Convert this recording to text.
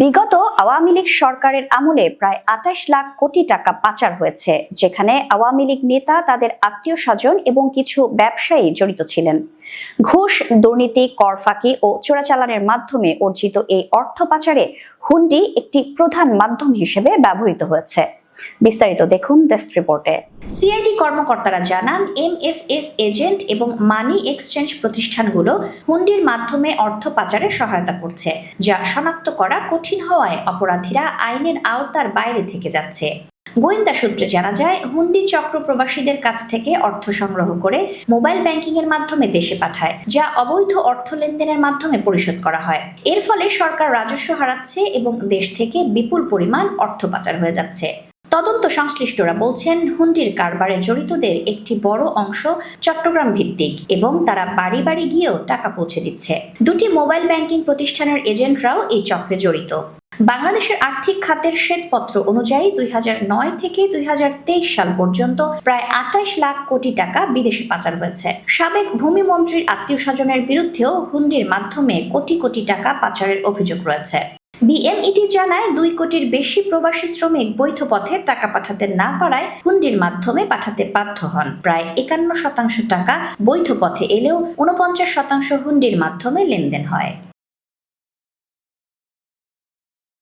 বিগত আওয়ামী লীগ সরকারের আমলে প্রায় আঠাশ লাখ কোটি টাকা পাচার হয়েছে, যেখানে আওয়ামী লীগ নেতা তাদের আত্মীয় স্বজন এবং কিছু ব্যবসায়ী জড়িত ছিলেন। ঘুষ, দুর্নীতি কর ফাঁকি ও চোরাচালানের মাধ্যমে অর্জিত এই অর্থ পাচারে হুন্ডি একটি প্রধান মাধ্যম হিসেবে ব্যবহৃত হয়েছে। বিস্তারিত দেখুন ডেস্ক রিপোর্টে। সিআইডি কর্মকর্তারা জানান এমএফএস এজেন্ট এবং মানি এক্সচেঞ্জ প্রতিষ্ঠানগুলো হুন্ডির মাধ্যমে অর্থ পাচারে সহায়তা করছে, যা শনাক্ত করা কঠিন হওয়ায় অপরাধীরা আইনের আওতার বাইরে থেকে যাচ্ছে। গোয়েন্দা সূত্রে জানা যায়, হুন্ডি চক্র প্রবাসীদের কাছ থেকে অর্থ সংগ্রহ করে মোবাইল ব্যাংকিং এর মাধ্যমে দেশে পাঠায়, যা অবৈধ অর্থ লেনদেনের মাধ্যমে পরিশোধ করা হয়। এর ফলে সরকার রাজস্ব হারাচ্ছে এবং দেশ থেকে বিপুল পরিমাণ অর্থ পাচার হয়ে যাচ্ছে। তদন্ত সংশ্লিষ্টরা বলছেন, হুন্ডির কারবারে জড়িতদের একটি বড় অংশ চট্টগ্রাম ভিত্তিক এবং তারা বাড়ি বাড়ি গিয়েও টাকা পৌঁছে দিচ্ছে। দুটি মোবাইল ব্যাংকিং প্রতিষ্ঠানের এজেন্টরাও এই চক্রে জড়িত। বাংলাদেশের আর্থিক খাতের শ্বেতপত্র অনুযায়ী দুই নয় থেকে দুই হাজার তেইশ সাল পর্যন্ত প্রায় আঠাশ লাখ কোটি টাকা বিদেশে পাচার হয়েছে। সাবেক ভূমিমন্ত্রীর আত্মীয় স্বজনের বিরুদ্ধেও হুন্ডির মাধ্যমে কোটি কোটি টাকা পাচারের অভিযোগ রয়েছে। বিএমইটি জানায় দুই কোটির বেশি প্রবাসী শ্রমিক বৈধ পথে টাকা পাঠাতে না পারায় হুন্ডির মাধ্যমে পাঠাতে বাধ্য হন। প্রায় একান্ন শতাংশ টাকা বৈধ পথে এলেও উনপঞ্চাশ শতাংশ হুন্ডির মাধ্যমে লেনদেন হয়।